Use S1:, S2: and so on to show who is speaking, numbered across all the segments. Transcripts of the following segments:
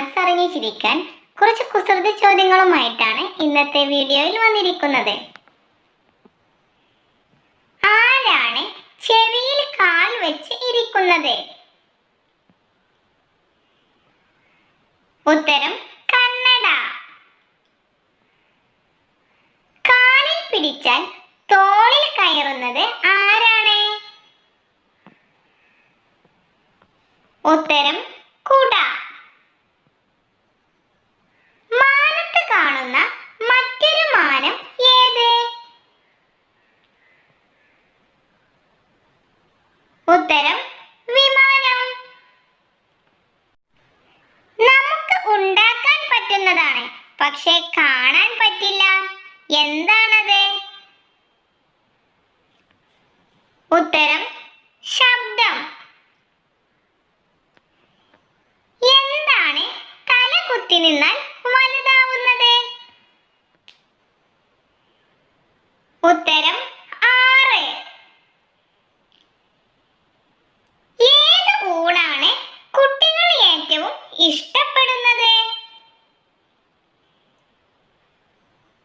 S1: മനസ്സറിഞ്ഞ് ചിരിക്കാൻ കുറച്ച് കുസൃതി ചോദ്യങ്ങളുമായിട്ടാണ് ഇന്നത്തെ വീഡിയോയിൽ വന്നിരിക്കുന്നത്. ആരാണ് ചെവിയിൽ കാൽ വെച്ച് ഇരിക്കുന്നത്? ഉത്തരം കണ്ണട. കാലിൽ പിടിച്ചാൽ തോളിൽ കയറുന്നത് ആരാണ്? ഉത്തരം കുട. പക്ഷെ കാണാൻ പറ്റില്ല. എന്താണത്? ഉത്തരം ശബ്ദം. എന്താണ് തല കുത്തി നിന്നാൽ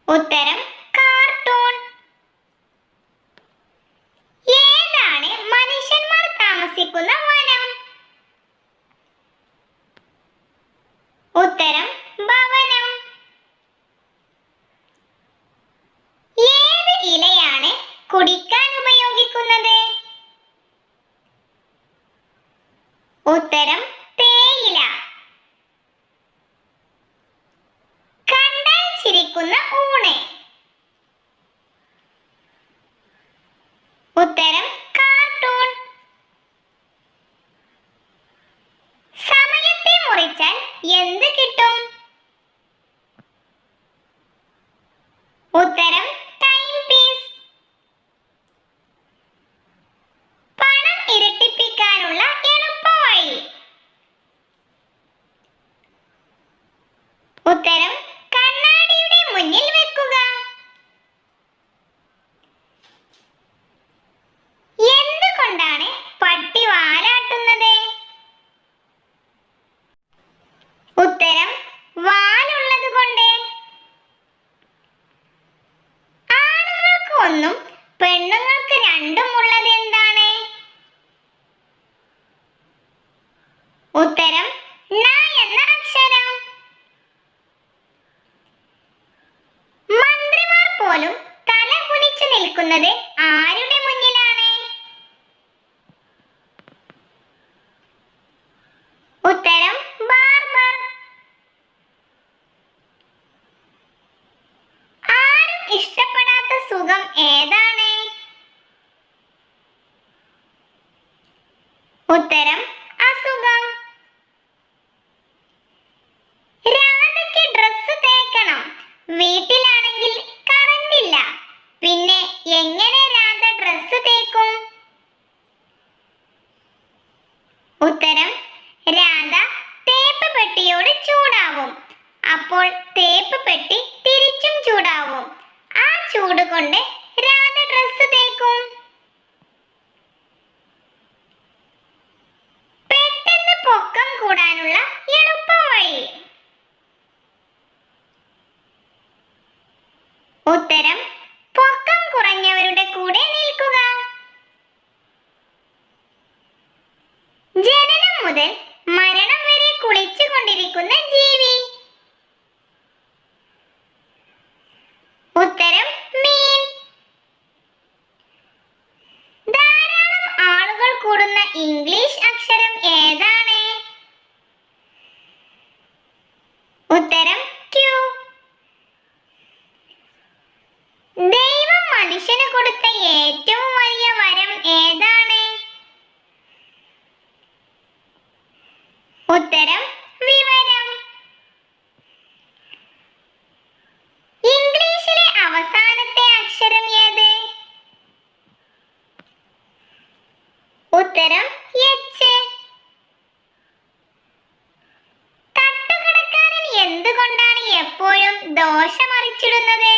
S1: ഉത്തരം കാർട്ടൂൺ. ഏതാണ് മനുഷ്യന്മാർ താമസിക്കുന്ന ഉത്തരം കാർട്ടൂൺ സമയത്തെ മുറിച്ചാൽ എന്ത് കിട്ടും? ഉത്തരം ടൈം പീസ് പണം ഇരട്ടിപ്പിക്കാനുള്ള എളുപ്പവഴി. ഉത്തരം ആരുടെ മുന്നിലാണ്? ഉത്തരം ബാർബർ. ആരും ഇഷ്ടപ്പെടാത്ത സുഖം ഏതാണ്? ഉത്തരം അസുഖം. രാധയ്ക്ക് ഡ്രസ് തേക്കണം. വീട്ടിലാണെങ്കിൽ കറണ്ട് ഇല്ല പിന്നെ എങ്ങനെ രാധ ഡ്രസ് തേക്കും ഉത്തരം രാധ തേപ്പ് പെട്ടിയോട് ചൂടാവും. അപ്പോൾ തേപ്പ് പെട്ടി തിരിച്ചും ചൂടാവും. ആ ചൂട് കൊണ്ട് രാധ ഡ്രസ് തേക്കും. പെട്ടെന്ന് പൊക്കം കൂടാനുള്ള എളുപ്പ വഴി ഇംഗ്ലീഷ് അക്ഷരം ഏതാണ്? ഉത്തരം ക്യൂ. ദൈവം മനുഷ്യന് കൊടുത്ത ഏറ്റവും വലിയ വരം ഏതാണ്? ഉത്തരം എന്തുകൊണ്ടാണ് എപ്പോഴും ദോശ മറിച്ചിടുന്നത്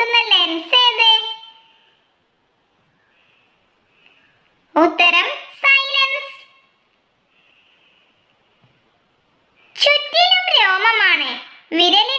S1: പൊട്ടുന്ന ലെൻസ് ഏത്? ഉത്തരം സൈലൻസ് ചുറ്റിലും രോമമാണ്. വിരലിൽ